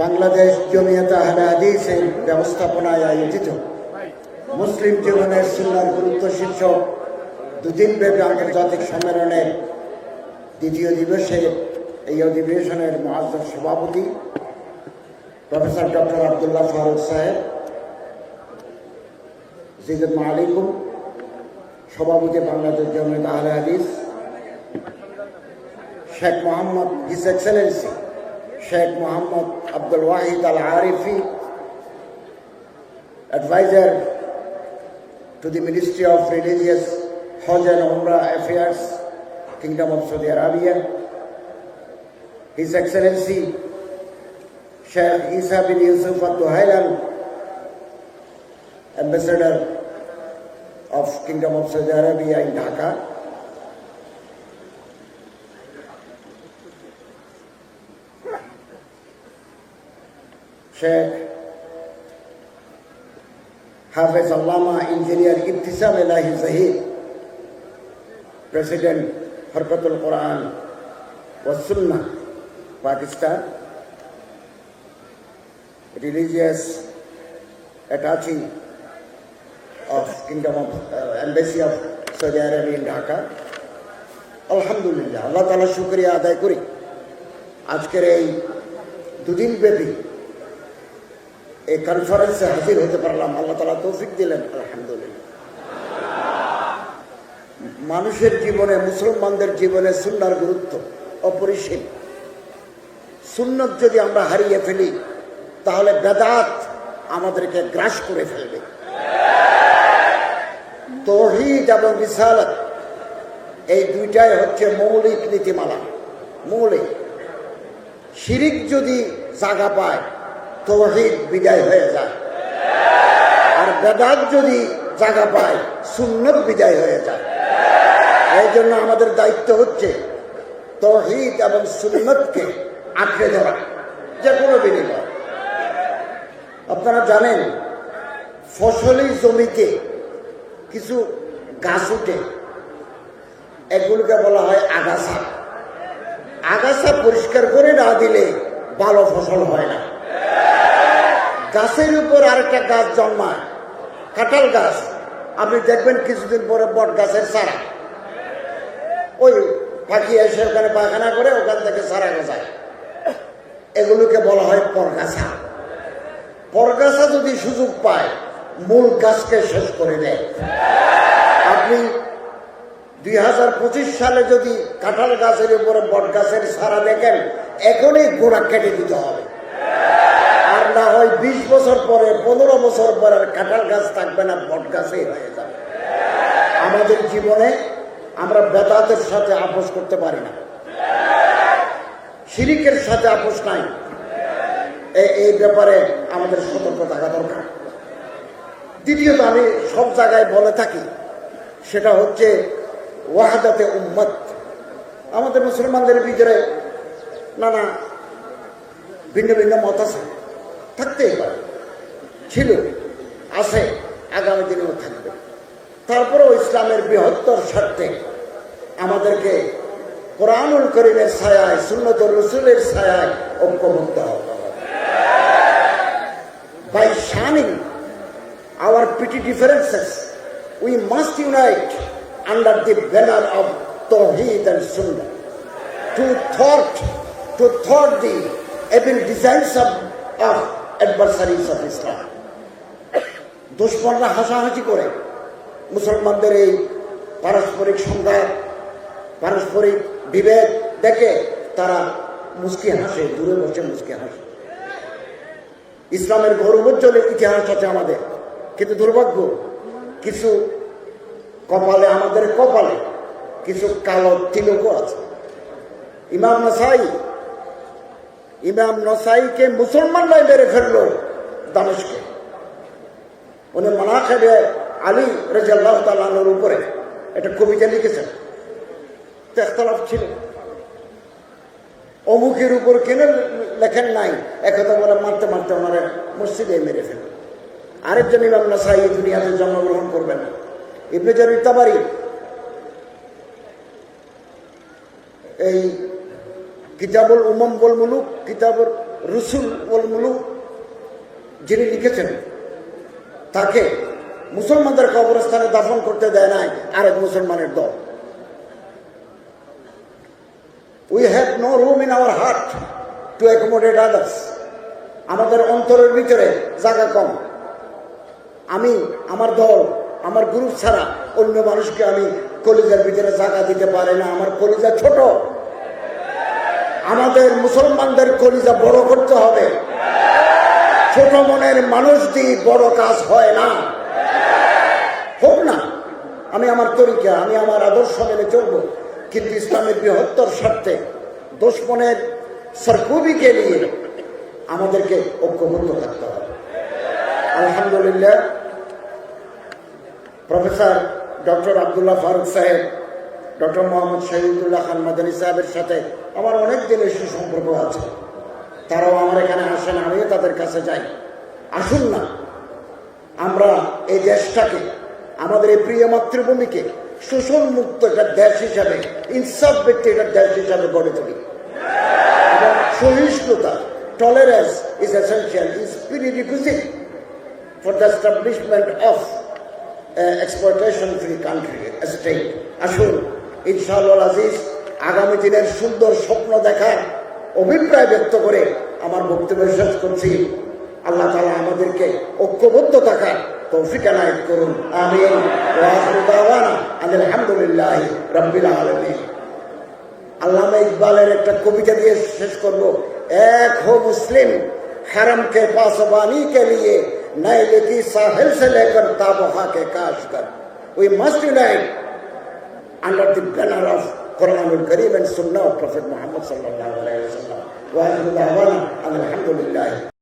বাংলাদেশ জমিয়ত আহলে হাদিসের ব্যবস্থাপনায় আয়োজিত মুসলিম জীবনের সুন্নার গুরুত্ব শীর্ষক দুদিনব্যাপী আন্তর্জাতিক সম্মেলনের দ্বিতীয় দিবসে এই অধিবেশনের মহাজন সভাপতি প্রফেসর ডক্টর আবদুল্লাহ ফারুক সাহেব জিদুল আলাইকুম, সভাপতি বাংলাদেশ জমিয়ত আহলে হাদিস Sheikh Muhammad, His Excellency, Sheikh Muhammad Abdul Wahid Al Arifi, advisor to the Ministry of Religious Hajj and Umrah Affairs, Kingdom of Saudi Arabia, His Excellency Sheikh Isa bin Yusuf Al Duhailan, Ambassador of Kingdom of Saudi Arabia in Dhaka, Hafiz Allama Engineer Ibtisam Elahi Zahid, President Harkatul Quran was Sunnah, Pakistan, religious attaché of Kingdom of uh, Embassy of Saudi Arabia in Dhaka. আলহামদুলিল্লাহ আল্লাহ তালা শুক্রিয়া আদায় করি আজকের এই দুদিন ব্যাপী এই কনফারেন্সে হাজির হতে পারলাম। আল্লাহ তালা তৌফিক দিলেন, আলহামদুলিল্লাহ। মানুষের জীবনে, মুসলমানদের জীবনে সুন্নার গুরুত্ব অপরিসীম। সুন্নত যদি আমরা হারিয়ে ফেলি, তাহলে বেদাত আমাদেরকে গ্রাস করে ফেলবে। তহিদ এবং বিশালত এই দুইটাই হচ্ছে মৌলিক নীতিমালা। মৌলিক। শিরিক যদি জাগা পায় তৌহিদ বিদায় হয়ে যায়। আর বেদাত যদি জায়গা পায়, সুন্নত বিদায় হয়ে যায়। এই জন্য আমাদের দায়িত্ব হচ্ছে তৌহিদ এবং সুন্নতকে আঁকড়ে ধরা যে কোনো বিনিময়। আপনারা জানেন, ফসলি জমিতে কিছু গাছ উঠে, এগুলোকে বলা হয় আগাছা। আগাছা পরিষ্কার করে না দিলে ভালো ফসল হয় না। গাছের উপর আরেকটা গাছ জন্মায়। কাঁঠাল গাছ। আপনি দেখবেন কিছুদিন পরে বট গাছের চারা। ওই পাখি এসে ওখানে পায়খানা করে ওখান থেকে চারা গজায় এগুলোকে বলা হয় পরগাছা। পরগাছা যদি সুযোগ পায়, মূল গাছকে শেষ করে দেয়। আপনি দুই হাজার পঁচিশ সালে যদি কাঁঠাল গাছের উপরে বট গাছের সারা দেখেন, এখনই গোড়া কেটে দিতে হবে। হয় বিশ বছর পরে, পনেরো বছর পরে কাঁঠাল গাছ থাকবে না, বট গাছই হয়ে যাবে। আমাদের জীবনে আমরা বেদাতের সাথে আপোষ করতে পারি না। শিরিকের সাথে আপোষ নাই। এই ব্যাপারে আমাদের সতর্ক থাকা দরকার। দ্বিতীয়ত আমি সব জায়গায় বলে থাকি, সেটা হচ্ছে ওয়াহাদাতে উম্মত। আমাদের মুসলমানদের ভিতরে নানা ভিন্ন ভিন্ন মত আছে। থাকতেই পারে। ছিল। আসে আগামী দিনেও থাকবে। তারপরেও ইসলামের বৃহত্তর স্বার্থে আমাদেরকে কোরআনুল করিমের ছায়ায় সুন্নত রসুলের ছায়ায় ঐক্যবদ্ধ by shunning our petty differences we must unite under the banner of Tohid and sunder to thought to thought the evil designs of of adversaries of Islam. দুশ্মনরা হাসাহাসি করে মুসলমানদের এই পারস্পরিক সংঘাত, পারস্পরিক বিভেদ দেখে তারা মুসকি হাসে, দূরে বসে মুসকি হাসে। ইসলামের গৌরবোজ্জ্বল ইতিহাস আছে আমাদের। কিন্তু দুর্ভাগ্য, কিছু কপালে আমাদের কপালে, কিছু কালো তিলকও আছে। ইমাম নসাই ইমাম নসাইকে মুসলমানরাই মেরে ফেলল দামেশকে। উনি মানাখেবে আলী রাজাল্লাহ উপরে। একটা কবিতা লিখেছেন। তো একতলাফ ছিল। অমুকের উপর কেন লেখেন নাই? একথা বলে মারতে মারতে ওনারা মসজিদে মেরে ফেল আরেকজন ইমাম নাসাই এই দুনিয়াতে জন্মগ্রহণ করবেন ইবনে জারির এই কিতাবুল উমম বল মুলুক কিতাবুল রসুল বল মুলুক যিনি লিখেছেন, তাকে মুসলমানদের কবরস্থানে দাফন করতে দেয় নাই আরেক মুসলমানের দল। We have no room in our heart to accommodate others আমাদের অন্তরের ভিতরে জায়গা কম। আমি, আমার দল, আমার গ্রুপ ছাড়া অন্য মানুষকে আমি কলিজার ভিতরে জায়গা দিতে পারি না। আমার কলিজা ছোট। আমাদের মুসলমানদের কলিজা বড় করতে হবে। ছোট মনের মানুষ দিয়ে বড় কাজ হয় না। হোক না, আমি আমার তরিকা, আমি আমার আদর্শ মেনে চলব। কিন্তু ইসলামের বৃহত্তর স্বার্থে দুশ্মনের সরকুবিকে নিয়ে আমাদেরকে ঐক্যবদ্ধ থাকতে হবে। আলহামদুলিল্লাহ, প্রফেসর ডক্টর আবদুল্লাহ ফারুক সাহেব ডক্টর মোহাম্মদ শহীদুল্লাহ খান মাদানী সাহেবের সাথে আমার অনেক দিনের সুসম্পর্ক আছে। তারাও আমার এখানে আসেন, আমিও তাদের কাছে যাই। আসুন না। আমরা এই দেশটাকে, আমাদের এই প্রিয় মাতৃভূমিকে শোষণ মুক্ত একটা দেশ হিসাবে, ইনসাফ ব্যক্তি একটা দেশ হিসাবে গড়ে তুলি। এবং সহিষ্ণুতা tolerance is essential is prerequisite for the establishment of exploitation free country state আসুন। ইনশাআল্লাহ আজিজ আগামী দিনের সুন্দর স্বপ্ন দেখার অভিপ্রায় ব্যক্ত করে আমার বক্তব্য শেষ করছি আল্লাহ তালা আমাদেরকে ঐক্যবদ্ধ থাকার তৌফিক এনায়ত করুন আমিন ওয়া আখিরু দাওয়ানা আলহামদুলিল্লাহ রাব্বিল আলামিন আল্লামা ইকবালের একটা কবিতা দিয়ে শেষ করব এক হো মুসলিম हरम के पासबानी के लिए नए की साहिल से लेकर ताबहा के काश कर we must unite under the banner of Quran al-Kareem and Sunnah of Prophet Muhammad sallallahu wasallam. Wa akhiru da'wana alhamdulillah.